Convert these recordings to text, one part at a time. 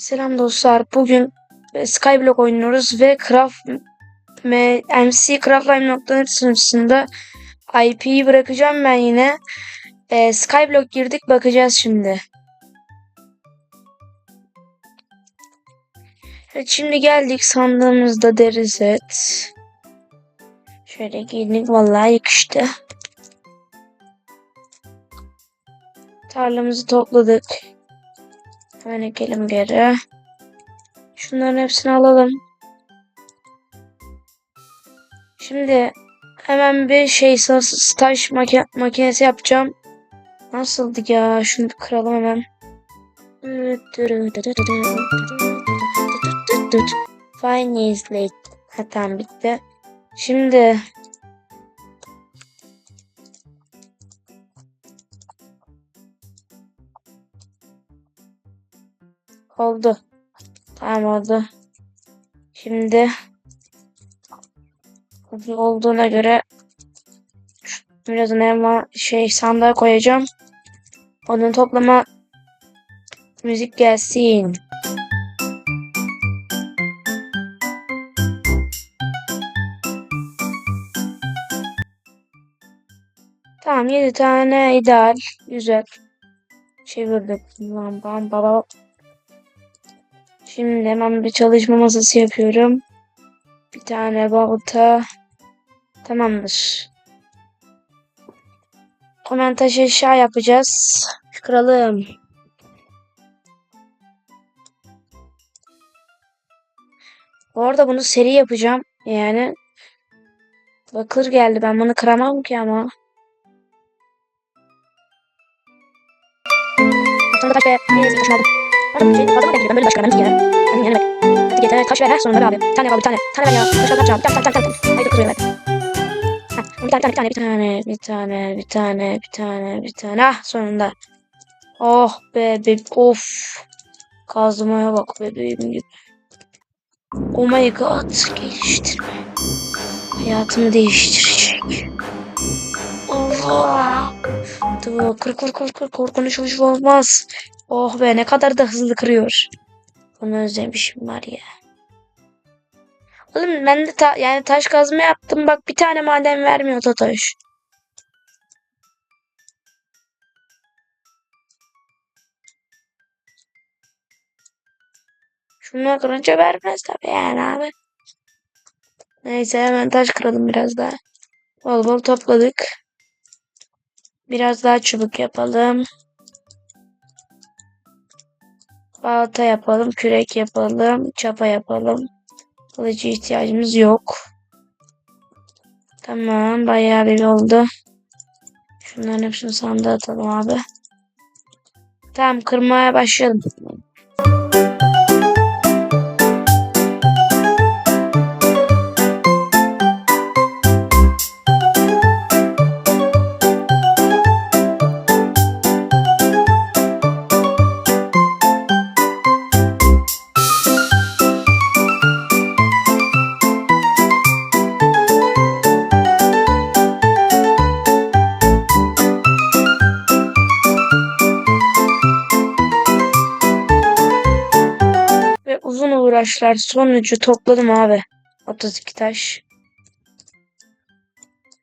Selam dostlar. Bugün e, Skyblock oynuyoruz ve Craft MC Craftline.net sunucusunda IP'yi bırakacağım ben yine. E, Skyblock girdik bakacağız şimdi. Evet şimdi geldik sandığımızda deri set. Şöyle giydik vallahi yakıştı. Tarlamızı topladık. Hemen ekelim geri. Şunların hepsini alalım. Şimdi hemen bir şey staj maki- makinesi yapacağım. Nasıldı ya? Şunu bir kıralım hemen. Fine is late. Ha, bitti. Şimdi oldu. Tamam oldu. Şimdi olduğuna göre biraz ama şey sandığa koyacağım. Onun toplama müzik gelsin. Tamam 7 tane ideal. Güzel. Çevirdik. Bam bam bam. Şimdi hemen bir çalışma masası yapıyorum. Bir tane balta. Tamamdır. Hemen taş eşya yapacağız. Kıralım. Bu arada bunu seri yapacağım. Yani bakır geldi. Ben bunu kıramam ki ama. Sonra taş ve bir bir şey fazla mı? Ben böyle getir taş ver ha sonunda abi. Bir tane al bir tane. Tane ver ya. Taş al taş al. Bir tane bir tane bir tane. Haydi kırıyor ver. Ha, bir tane bir tane bir tane bir tane bir tane bir tane bir tane. Ah sonunda. Oh be be of. Kazmaya bak bebeğim gibi. Oh my god geliştirme. Hayatımı değiştirecek. Allah. Dur kır kır kır kır korkunç olmaz. Oh be ne kadar da hızlı kırıyor. Bunu özlemişim var ya. Oğlum ben de ta- yani taş kazma yaptım. Bak bir tane maden vermiyor Totoş. Şunları kırınca vermez tabii yani abi. Neyse hemen taş kıralım biraz daha. Bol bol topladık. Biraz daha çubuk yapalım. Balta yapalım, kürek yapalım, çapa yapalım. Kılıcı ihtiyacımız yok. Tamam, bayağı bir oldu. Şunların hepsini sandığa atalım abi. Tamam, kırmaya başlayalım. Uzun uğraşlar sonucu topladım abi. 32 taş.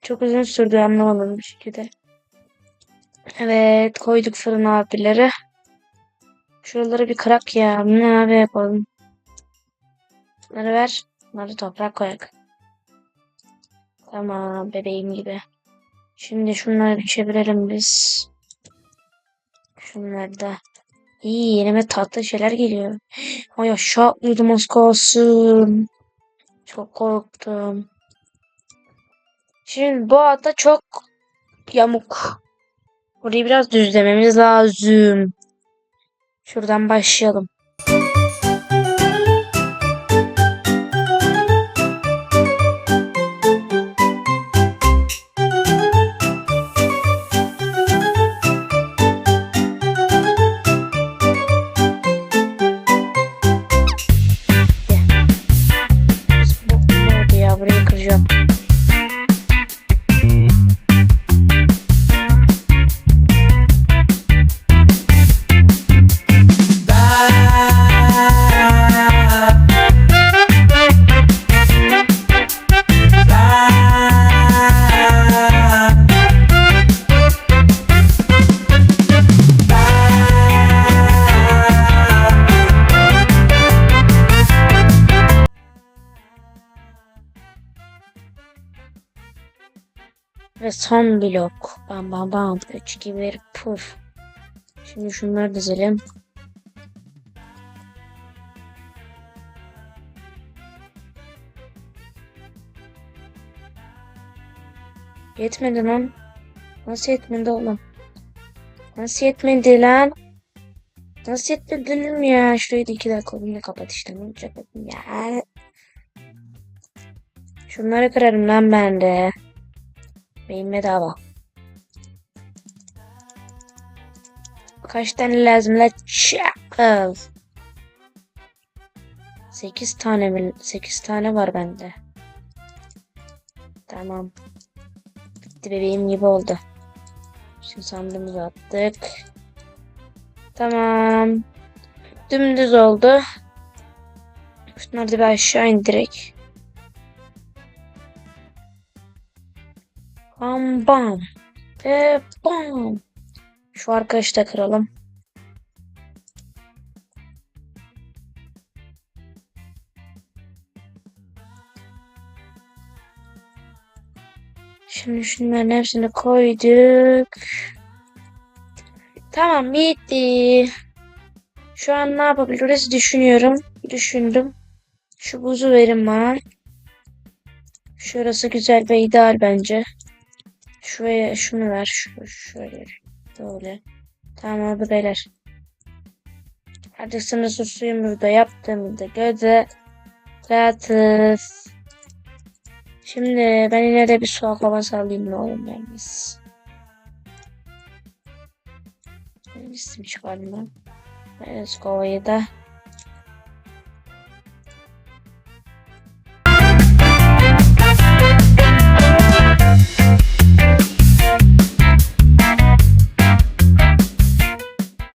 Çok uzun sürdü anlamadım bir şekilde. Evet koyduk fırına abileri. Şuraları bir kırak ya. Ne abi yapalım. Bunları ver. Bunları toprak koyak. Tamam bebeğim gibi. Şimdi şunları çevirelim biz. Şunları da. İyi yenime tatlı şeyler geliyor. Ay aşağı atladım az kalsın. Çok korktum. Şimdi bu ada çok yamuk. Burayı biraz düzlememiz lazım. Şuradan başlayalım. Ve son blok. Bam bam bam. 3 2 1 puf. Şimdi şunları dizelim. Yetmedi lan. Nasıl yetmedi oğlum? Nasıl yetmedi lan? Nasıl yetmedi dedim ya. Şurayı da iki dakika bunu kapat işte. Ne olacak ya. Şunları kırarım lan ben de. Beyin bedava. Kaç tane lazım la çakal. 8 tane mi? 8 tane var bende. Tamam. Bitti bebeğim gibi oldu. Şimdi sandığımızı attık. Tamam. Dümdüz oldu. Şunları da bir aşağı indirek. Bam bam. Ve bam. Şu arkadaşı da kıralım. Şimdi şunların hepsini koyduk. Tamam bitti. Şu an ne yapabiliriz düşünüyorum. Düşündüm. Şu buzu verin bana. Şurası güzel ve ideal bence. Şuraya şunu ver. Şu, şöyle. Böyle. Tamam oldu beyler. Artık sınırsız suyumuzu da yaptığımızda göze rahatız. Şimdi ben yine de bir su aklavası alayım ne ben biz. Bizim çıkardım ben. Evet da